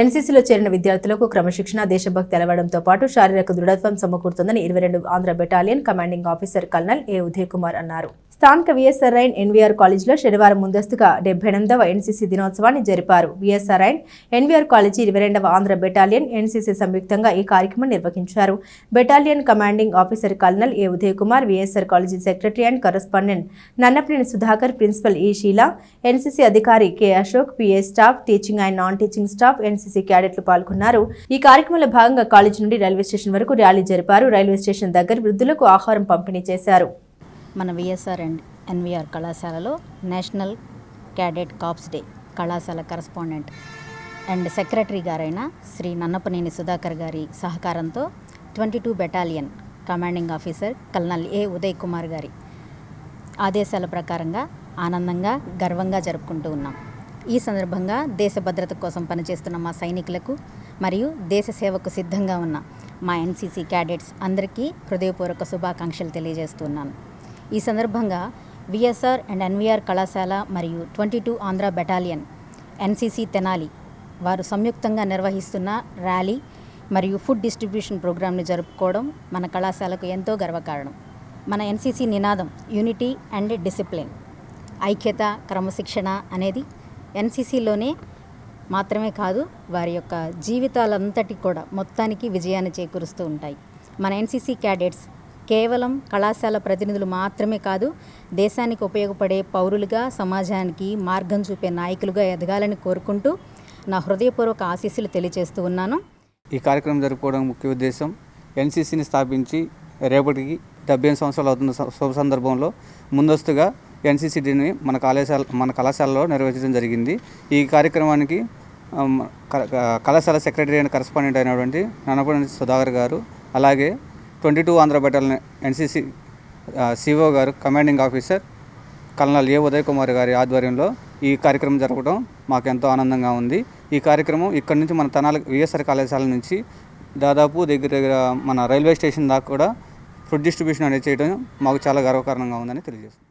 ఎన్సీసీలో చేరిన విద్యార్థులకు క్రమశిక్షణ దేశభక్తి అలవడంతో పాటు శారీరక దృఢత్వం సమకూరుతుందని ఇరవై రెండు Andhra battalion commanding officer colonel A Uday Kumar అన్నారు. స్థానిక విఎస్ఆర్ రైన్ ఎన్వీఆర్ కాలేజీలో శనివారం ముందస్తుగా డెబ్బై ఎనిమిదవ ఎన్సీసీ దినోత్సవాన్ని జరిపారు. విఎస్ఆర్ రైన్ ఎన్వీఆర్ కాలేజీ ఇరవై రెండవ ఆంధ్ర బెటాలియన్ ఎన్సీసీ సంయుక్తంగా ఈ కార్యక్రమం నిర్వహించారు. Battalion commanding officer colonel A Udaykumar VSR college secretary and correspondent Nannapaneni Sudhakar principal E Sheela NCC అధికారి K Ashok PA staff teaching and non teaching staff NCC క్యాడెట్లు పాల్గొన్నారు. ఈ కార్యక్రమంలో భాగంగా కాలేజీ నుండి రైల్వే స్టేషన్ వరకు ర్యాలీ జరిపారు. Railway station దగ్గర వృద్ధులకు ఆహారం పంపిణీ చేశారు. మన విఎస్ఆర్ అండ్ ఎన్విఆర్ కళాశాలలో నేషనల్ క్యాడెట్ కాప్స్ డే కళాశాల కరస్పాండెంట్ అండ్ సెక్రటరీ గారైన శ్రీ నన్నపనేని సుధాకర్ గారి సహకారంతో twenty two battalion commanding officer colonel A Uday Kumar గారి ఆదేశాల ప్రకారంగా ఆనందంగా గర్వంగా జరుపుకుంటూ ఉన్నాం. ఈ సందర్భంగా దేశ భద్రత కోసం పనిచేస్తున్న మా సైనికులకు మరియు దేశ సేవకు సిద్ధంగా ఉన్న మా ఎన్సీసీ క్యాడెట్స్ అందరికీ హృదయపూర్వక శుభాకాంక్షలు తెలియజేస్తున్నాను ఈ సందర్భంగా విఎస్ఆర్ అండ్ ఎన్వీఆర్ కళాశాల మరియు twenty two Andhra battalion NCC Tenali వారు సంయుక్తంగా నిర్వహిస్తున్న ర్యాలీ మరియు ఫుడ్ డిస్ట్రిబ్యూషన్ ప్రోగ్రాంను జరుపుకోవడం మన కళాశాలకు ఎంతో గర్వకారణం. మన ఎన్సీసీ నినాదం యూనిటీ అండ్ డిసిప్లిన్ ఐక్యత క్రమశిక్షణ అనేది ఎన్సీసీలోనే మాత్రమే కాదు వారి యొక్క జీవితాలంతటి కూడా మొత్తానికి విజయాన్ని చేకూరుస్తూ ఉంటాయి. మన ఎన్సీసీ క్యాడెట్స్ కేవలం కళాశాల ప్రతినిధులు మాత్రమే కాదు దేశానికి ఉపయోగపడే పౌరులుగా సమాజానికి మార్గం చూపే నాయకులుగా ఎదగాలని కోరుకుంటూ నా హృదయపూర్వక ఆశీస్సులు తెలియజేస్తూ ఉన్నాను. ఈ కార్యక్రమం జరుపుకోవడం ముఖ్య ఉద్దేశం. ఎన్సీసీని స్థాపించి రేపటికి డెబ్బై ఎనిమిది సంవత్సరాలు అవుతున్న స- శుభ సందర్భంలో ముందస్తుగా ఎన్సీసీ డేని మన కళాశాల మన కళాశాలలో నిర్వహించడం జరిగింది. ఈ కార్యక్రమానికి కళాశాల సెక్రటరీ అండ్ కరస్పాండెంట్ అయినటువంటి నన్నపూడి సుధాకర్ గారు అలాగే twenty two Andhra battalion NCC CO గారు commanding officer colonel A Uday Kumar గారి ఆధ్వర్యంలో ఈ కార్యక్రమం జరగడం మాకు ఎంతో ఆనందంగా ఉంది. ఈ కార్యక్రమం ఇక్కడ నుంచి మన తనాల విఎస్ఆర్ కళాశాల నుంచి దాదాపు దగ్గర దగ్గర మన రైల్వే స్టేషన్ దాకా కూడా ఫుడ్ డిస్ట్రిబ్యూషన్ అనేది చేయడం మాకు చాలా గర్వకారణంగా ఉందని తెలియజేస్తుంది